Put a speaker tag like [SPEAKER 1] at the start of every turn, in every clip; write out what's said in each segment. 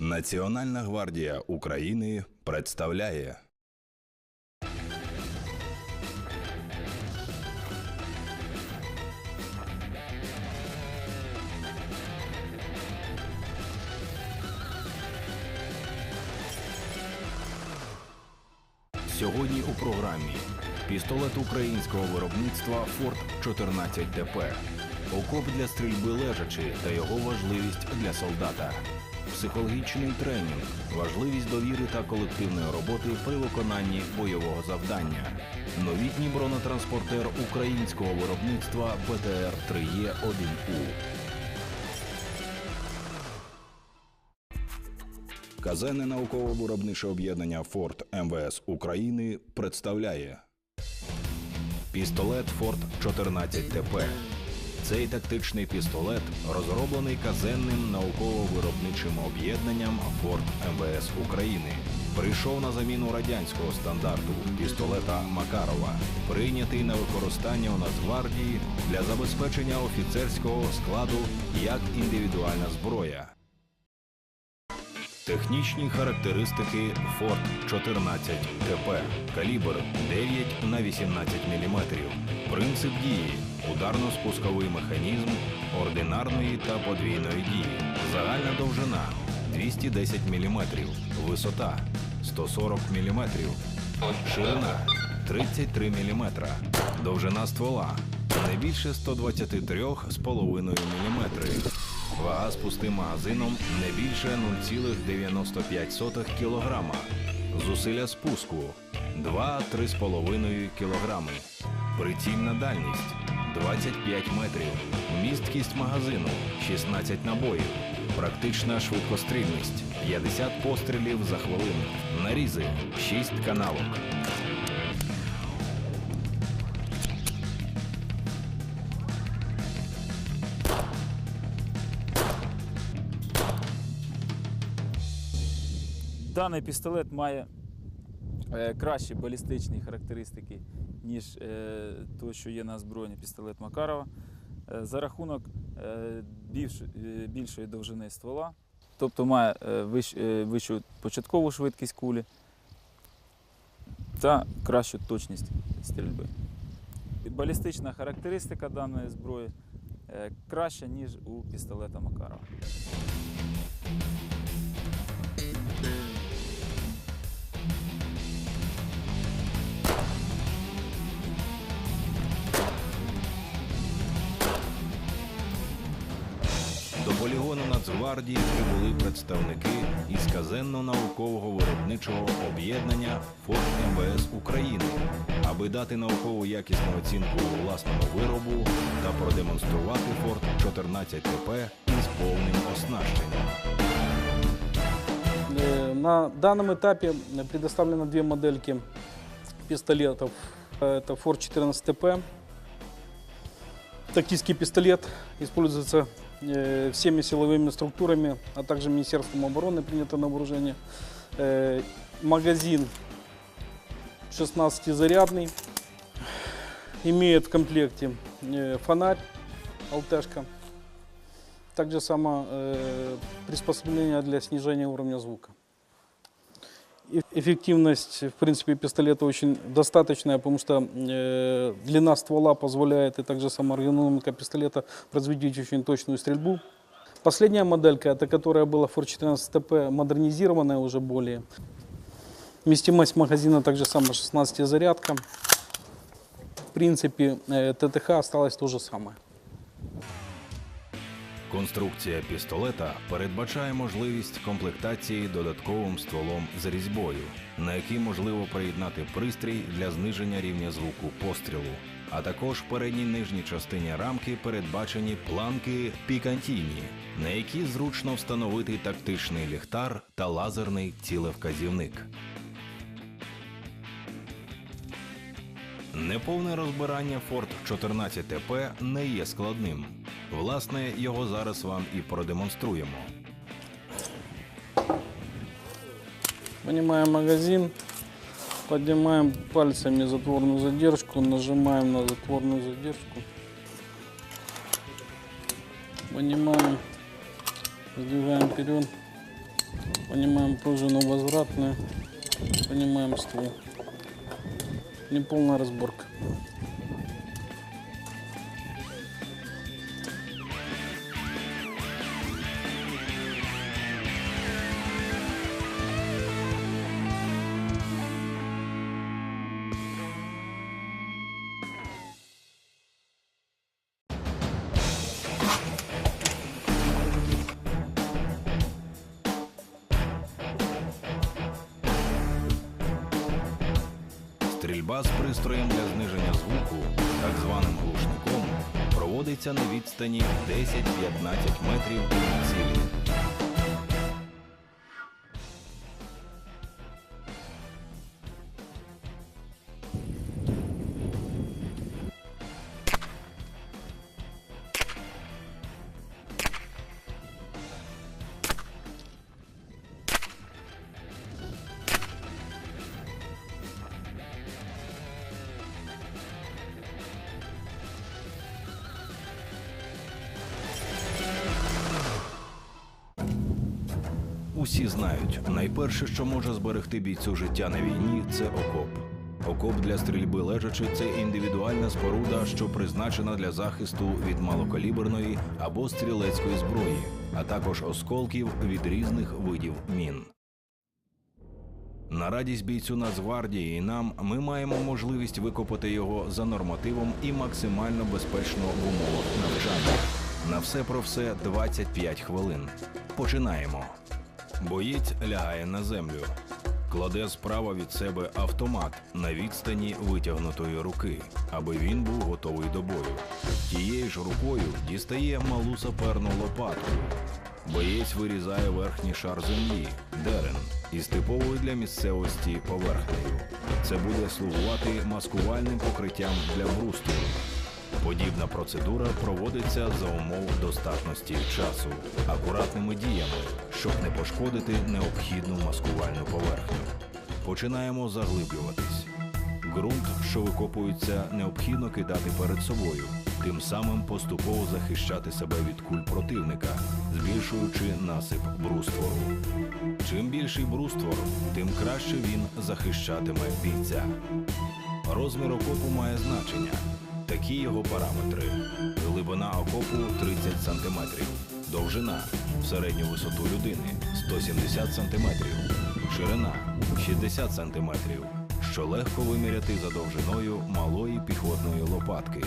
[SPEAKER 1] Національна гвардія України представляє сьогодні у програмі пістолет українського виробництва Форт 14 ТП, окоп для стрільби лежачи та його важливість для солдата. Психологічний тренінг, важливість довіри та колективної роботи при виконанні бойового завдання. Новітній бронетранспортер українського виробництва ПТР 3Е 1У. Казенне науково-виробниче об'єднання Форт МВС України представляє пістолет Форт 14 ТП. Цей тактичний пістолет розроблений казенним науково-виробничим об'єднанням Форт МВС України. Прийшов на заміну радянського стандарту пістолета Макарова, прийнятий на використання у Нацгвардії для забезпечення офіцерського складу як індивідуальна зброя. Технічні характеристики Ford 14 ТП. Калібр 9 на 18 мм. Принцип дії. Ударно-спусковий механізм ординарної та подвійної дії. Загальна довжина 210 мм. Висота 140 мм. Ширина 33 мм. Довжина ствола не більше 123,5 мм. Вага з пустим магазином не більше 0,95 кг. Зусилля спуску 2-3,5 кг. Прицільна дальність 25 метрів. Місткість магазину 16 набоїв. Практична швидкострільність 50 пострілів за хвилину. Нарізи 6 каналок.
[SPEAKER 2] Даний пістолет має е, кращі балістичні характеристики, ніж е, то, що є на озброєнні пістолет Макарова, е, за рахунок е, більш, більшої довжини ствола, тобто має вищ, вищу початкову швидкість кулі та кращу точність стрільби. Балістична характеристика даної зброї краща, ніж у пістолета Макарова.
[SPEAKER 1] Нацгвардії прибули представники із казенно-наукового виробничого об'єднання Форт МВС України, аби дати наукову якісну оцінку власному виробу та продемонструвати Форт 14 ТП із повним оснащенням.
[SPEAKER 3] Э, На данном этапе предоставлено две модельки пистолетов. Это Ford 14 ТП. Тактический пистолет используется э, всеми силовыми структурами, а также Министерством обороны принято на вооружение. Э, Магазин 16-зарядный. Имеет в комплекте э, фонарь, алтешка. Также само э, приспособление для снижения уровня звука. И Эффективность, в принципе, пистолета очень достаточная, потому что э, длина ствола позволяет, и также сама эргономика пистолета производить очень точную стрельбу. Последняя моделька, это которая была Ford 14 ТП, модернизированная уже более. Вместимость магазина также самая 16 зарядка. В принципе, э, ТТХ осталось то же самое.
[SPEAKER 1] Конструкція пістолета передбачає можливість комплектації додатковим стволом з різьбою, на який можливо приєднати пристрій для зниження рівня звуку пострілу. А також в передній нижній частині рамки передбачені планки пікантійні, на які зручно встановити тактичний ліхтар та лазерний цілевказівник. Неповне розбирання Ford 14 ТП не є складним. Власне, його зараз вам і продемонструємо.
[SPEAKER 3] Вынимаем магазин, поднимаем пальцами затворную задержку, нажимаем на затворную задержку. Вынимаем, сдвигаем вперед, Понимаем пружину возвратную. Понимаем ствол. Неполная разборка.
[SPEAKER 1] Проводиться на відстані 10-15 метрів від цілі. Знають, найперше, що може зберегти бійцю життя на війні, це окоп. Окоп для стрільби лежачи це індивідуальна споруда, що призначена для захисту від малокаліберної або стрілецької зброї, а також осколків від різних видів мін. На радість бійцю Нацгвардії і нам ми маємо можливість викопати його за нормативом і максимально безпечно в умовах навчання. На все про все 25 хвилин. Починаємо. Боєць лягає на землю, кладе справа від себе автомат на відстані витягнутої руки, аби він був готовий до бою. Тією ж рукою дістає малу саперну лопатку. Боєць вирізає верхній шар землі, дерен, із типовою для місцевості поверхнею. Це буде слугувати маскувальним покриттям для бруствору. Подібна процедура проводиться за умов достатності часу, акуратними діями, щоб не пошкодити необхідну маскувальну поверхню. Починаємо заглиблюватись. Ґрунт, що викопується, необхідно кидати перед собою, тим самим поступово захищати себе від куль противника, збільшуючи насип бруствору. Чим більший бруствор, тим краще він захищатиме бійця. Розмір окопу має значення. Такі його параметри: глибина окопу 30 см, довжина в середню висоту людини 170 см, ширина 60 см, що легко виміряти за довжиною малої піхотної лопатки.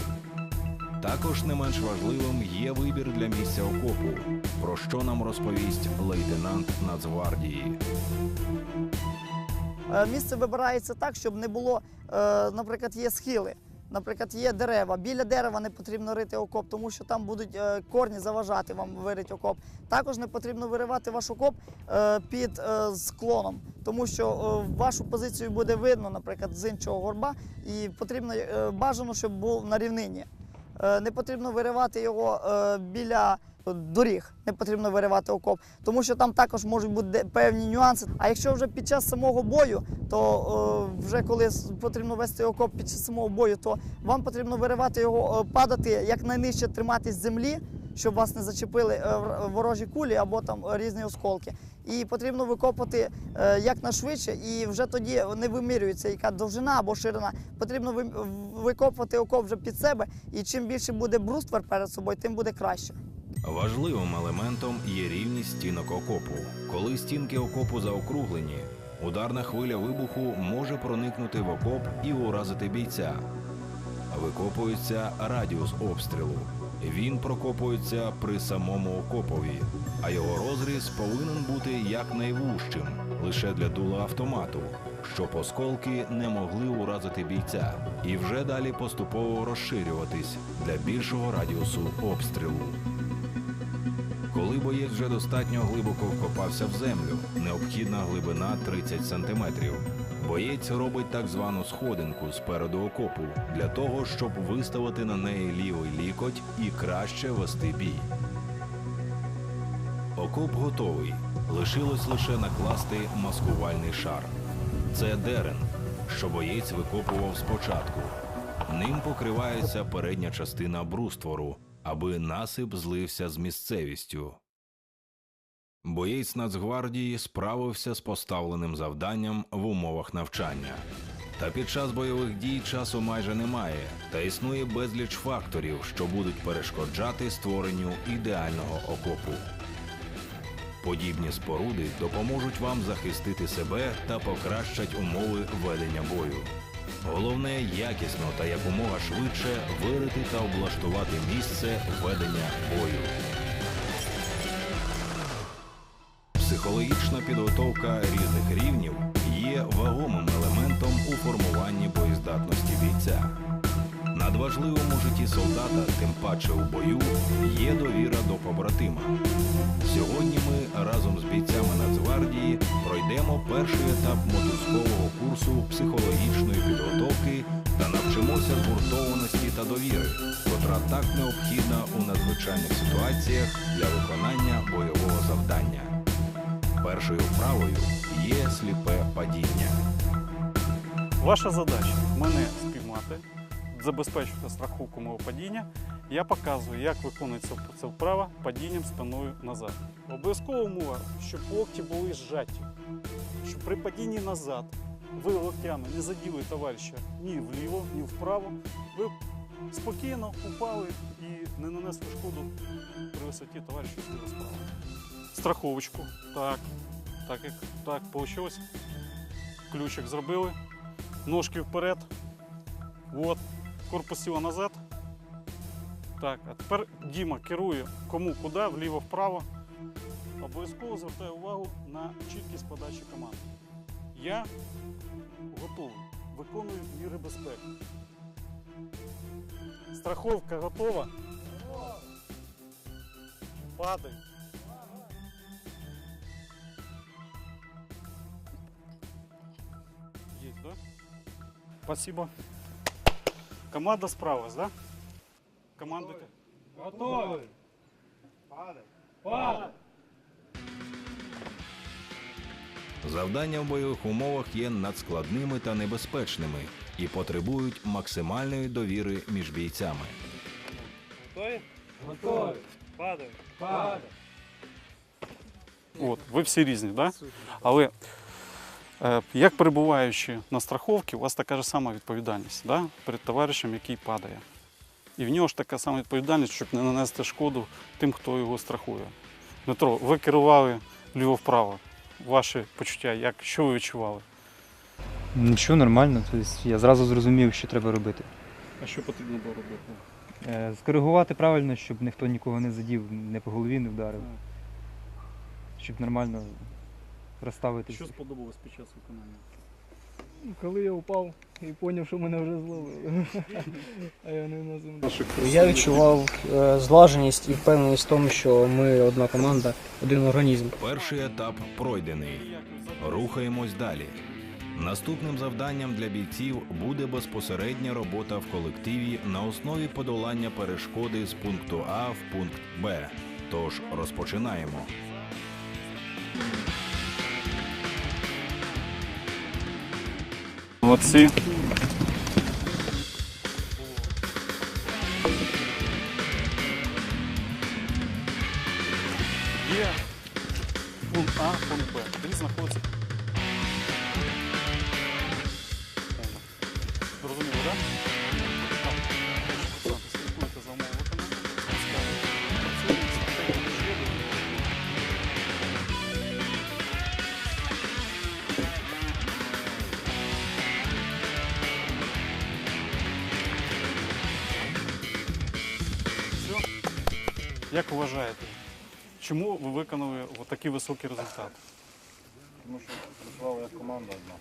[SPEAKER 1] Також не менш важливим є вибір для місця окопу, про що нам розповість лейтенант Нацгвардії.
[SPEAKER 4] Е, Місце вибирається так, щоб не було, е, наприклад, є схили. Наприклад, є дерева. Біля дерева не потрібно рити окоп, тому що там будуть е, корні заважати вам вирити окоп. Також не потрібно виривати ваш окоп е, під е, склоном, тому що вашу позицію буде видно, наприклад, з іншого горба, і потрібно бажано, щоб був на рівнині. Не потрібно виривати його біля доріг, не потрібно виривати окоп, тому що там також можуть бути певні нюанси. А якщо вже під час самого бою, то е, вже коли потрібно вести окоп під час самого бою, то вам потрібно виривати його, е, падати якнайнижче триматись землі, щоб вас не зачепили е, ворожі кулі або там різні осколки. І потрібно викопати е, якнайшвидше, і вже тоді не вимірюється, яка довжина або ширина. Потрібно ви- викопувати окоп вже під себе, і чим більше буде бруствер перед собою, тим буде краще.
[SPEAKER 1] Важливим елементом є рівність стінок окопу. Коли стінки окопу заокруглені, ударна хвиля вибуху може проникнути в окоп і уразити бійця. Викопується радіус обстрілу. Він прокопується при самому окопові, а його розріз повинен бути якнайвужчим лише для дула автомату, щоб осколки не могли уразити бійця, і вже далі поступово розширюватись для більшого радіусу обстрілу. Коли боєць вже достатньо глибоко вкопався в землю, необхідна глибина 30 см. Боєць робить так звану сходинку спереду окопу для того, щоб виставити на неї лівий лікоть і краще вести бій. Окоп готовий. Лишилось лише накласти маскувальний шар. Це дерен, що боєць викопував спочатку. Ним покривається передня частина бруствору, аби насип злився з місцевістю. Боєць Нацгвардії справився з поставленим завданням в умовах навчання. Та під час бойових дій часу майже немає, та існує безліч факторів, що будуть перешкоджати створенню ідеального окопу. Подібні споруди допоможуть вам захистити себе та покращать умови ведення бою. Головне якісно та якомога швидше вирити та облаштувати місце ведення бою. Психологічна підготовка різних рівнів є вагомим елементом у формуванні боєздатності бійця. Надважливому житті солдата, тим паче у бою, є довіра до побратима. Сьогодні ми разом з бійцями Нацгвардії пройдемо перший етап мотузкового курсу психологічної підготовки та навчимося згуртованості та довіри, котра так необхідна у надзвичайних ситуаціях для виконання бойового завдання. Першою вправою є сліпе падіння.
[SPEAKER 5] Ваша задача мене спіймати, забезпечити страховку мого падіння. Я показую, як виконується це вправа падінням спиною назад. Обов'язкова умова, щоб локті були зжаті, щоб при падінні назад ви локтями не заділи товариша ні вліво, ні вправо. Ви спокійно упали і не нанесли шкоду при висоті товариша зліва справа. Страховочку. Так, так як так вийшло. Ключик зробили. Ножки вперед. От. Корпус сіла назад. Так, а тепер Діма керує кому куди, вліво-вправо. Обов'язково звертаю увагу на чіткість подачі команд. Я готовий. Виконую міри безпеки. Страховка готова. Падай. Есть, да? Спасибо. Команда справа, да? Команда. Готовы.
[SPEAKER 1] Завдання в бойових умовах є надскладними та небезпечними і потребують максимальної довіри між бійцями.
[SPEAKER 5] Готові? Готові. Падай. Падай. От, ви всі різні, да? Але як перебуваючи на страховці, у вас така ж сама відповідальність да? перед товаришем, який падає. І в нього ж така сама відповідальність, щоб не нанести шкоду тим, хто його страхує. Дмитро, ви керували вліво-вправо. Ваші почуття, як, що ви відчували?
[SPEAKER 6] Нічого нормально, тобто я зразу зрозумів, що треба робити.
[SPEAKER 5] А що потрібно було робити?
[SPEAKER 6] Е, Скоригувати правильно, щоб ніхто нікого не задів, не по голові не вдарив, щоб нормально розставити.
[SPEAKER 5] Що сподобалось під час виконання?
[SPEAKER 7] Коли я впав і зрозумів, що мене вже зловили. А я не на землі.
[SPEAKER 8] Я відчував е, злаженість і впевненість в тому, що ми одна команда, один організм.
[SPEAKER 1] Перший етап пройдений. Рухаємось далі. Наступним завданням для бійців буде безпосередня робота в колективі на основі подолання перешкоди з пункту А в пункт Б. Тож розпочинаємо.
[SPEAKER 5] Молодці. Як вважаєте, чому ви виконали такий високий результат?
[SPEAKER 9] Тому що працювала як команда одна.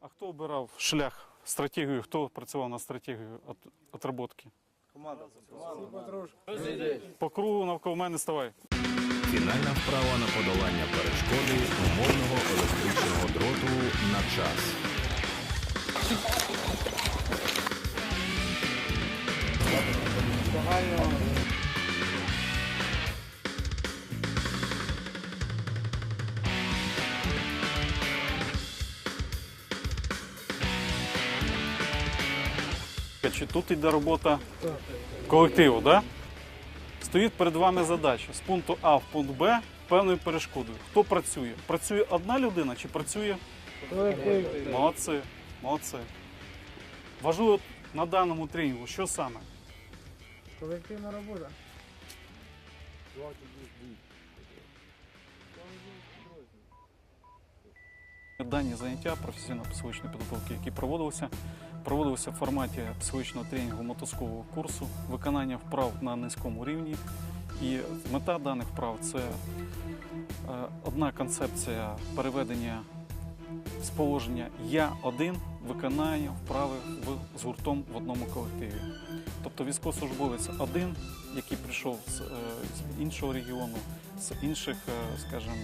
[SPEAKER 5] А хто обирав шлях, стратегію, хто працював над стратегією от, отработки?
[SPEAKER 9] Команда працювала.
[SPEAKER 5] По кругу навколо мене ставай.
[SPEAKER 1] Фінальна вправа на подолання перешкоди умовного електричного дроту на час.
[SPEAKER 5] Чи тут йде робота колективу, да? Стоїть перед вами задача з пункту А в пункт Б певною перешкодою. Хто працює? Працює одна людина чи працює? Молодці, молодці. Важливо на даному тренінгу, що саме?
[SPEAKER 7] Колективна робота.
[SPEAKER 5] Дані заняття професійно-психологічної підготовки, які проводилися, проводилися в форматі психологічного тренінгу мотузкового курсу, виконання вправ на низькому рівні. І мета даних вправ це е, одна концепція переведення з положення Я один виконання вправи з гуртом в одному колективі. Тобто військовослужбовець один, який прийшов з, е, іншого регіону, з інших, е, скажімо,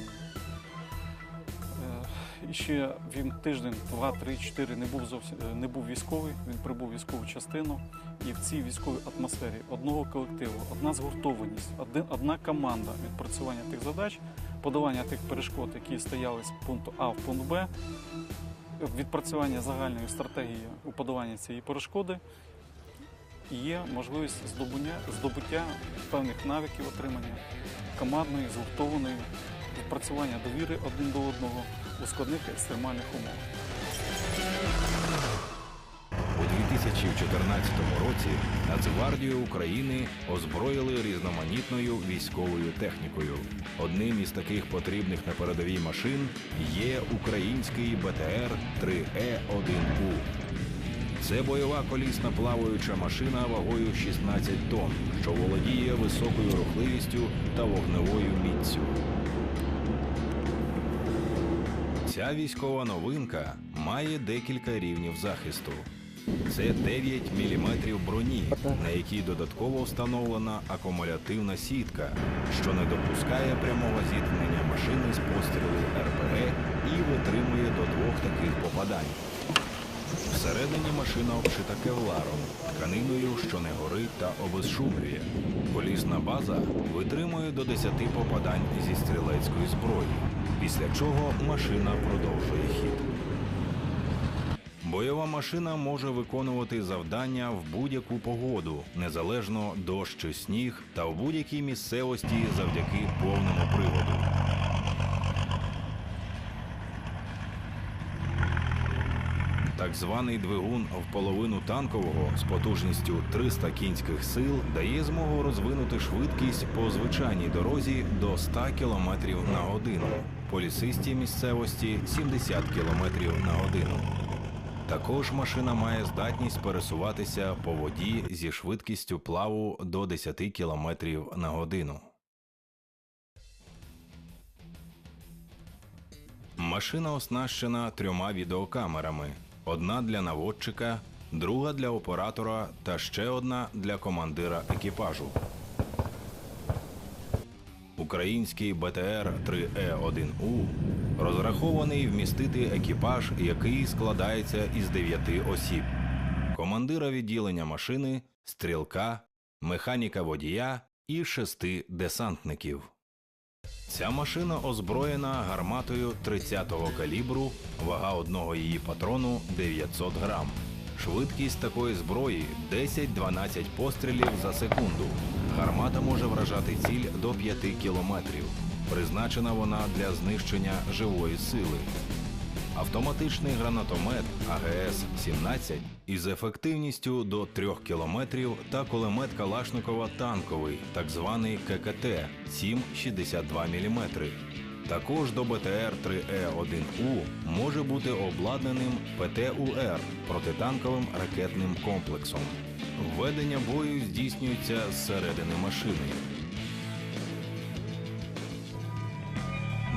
[SPEAKER 5] І ще він тиждень, два, три, чотири не був зовсім е, не був військовий. Він прибув військову частину, і в цій військовій атмосфері одного колективу, одна згуртованість, одна команда відпрацювання тих задач, подавання тих перешкод, які стояли з пункту А в пункт Б, відпрацювання загальної стратегії у подаванні цієї перешкоди. Є можливість здобуття, здобуття певних навиків отримання командної, згуртованої відпрацювання довіри один до одного у складних екстремальних умовах.
[SPEAKER 1] У 2014 році Нацгвардію України озброїли різноманітною військовою технікою. Одним із таких потрібних на передовій машин є український БТР 3Е1У. Це бойова колісна плаваюча машина вагою 16 тонн, що володіє високою рухливістю та вогневою міццю. Ця військова новинка має декілька рівнів захисту. Це 9 мм броні, на якій додатково встановлена акумулятивна сітка, що не допускає прямого зіткнення машини з пострілу РПГ і витримує до двох таких попадань. Всередині машина обшита кевларом, тканиною, що не горить та обезшумлює. Колісна база витримує до 10 попадань зі стрілецької зброї, після чого машина продовжує хід. Бойова машина може виконувати завдання в будь-яку погоду, незалежно дощ чи сніг, та в будь-якій місцевості завдяки повному приводу. Так званий двигун в половину танкового з потужністю 300 кінських сил дає змогу розвинути швидкість по звичайній дорозі до 100 км на годину, по лісистій місцевості 70 км на годину. Також машина має здатність пересуватися по воді зі швидкістю плаву до 10 км на годину. Машина оснащена трьома відеокамерами: одна для наводчика, друга для оператора та ще одна для командира екіпажу. Український БТР 3Е1У розрахований вмістити екіпаж, який складається із дев'яти осіб: командира відділення машини, стрілка, механіка водія і шести десантників. Ця машина озброєна гарматою 30-го калібру, вага одного її патрону 900 грам. Швидкість такої зброї 10-12 пострілів за секунду. Гармата може вражати ціль до 5 кілометрів. Призначена вона для знищення живої сили. Автоматичний гранатомет АГС-17 із ефективністю до 3 кілометрів та кулемет Калашникова танковий, так званий ККТ 7,62 мм. Також до БТР 3Е1У може бути обладнаним ПТУР протитанковим ракетним комплексом. Введення бою здійснюється зсередини машини.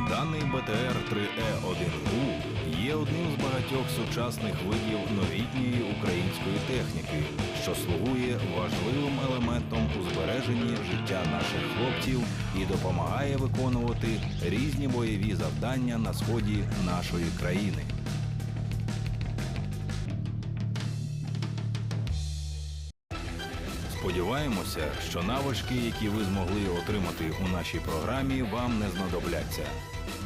[SPEAKER 1] Даний БТР 3Е1У є одним з багатьох сучасних видів новітньої української техніки, що слугує важливим елементом у збереженні життя наших хлопців і допомагає виконувати різні бойові завдання на сході нашої країни. Сподіваємося, що навички, які ви змогли отримати у нашій програмі, вам не знадобляться.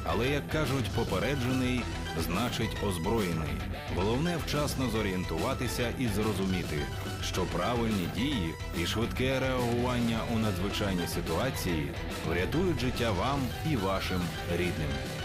[SPEAKER 1] Але як кажуть, попереджений значить озброєний. Головне вчасно зорієнтуватися і зрозуміти, що правильні дії і швидке реагування у надзвичайній ситуації врятують життя вам і вашим рідним.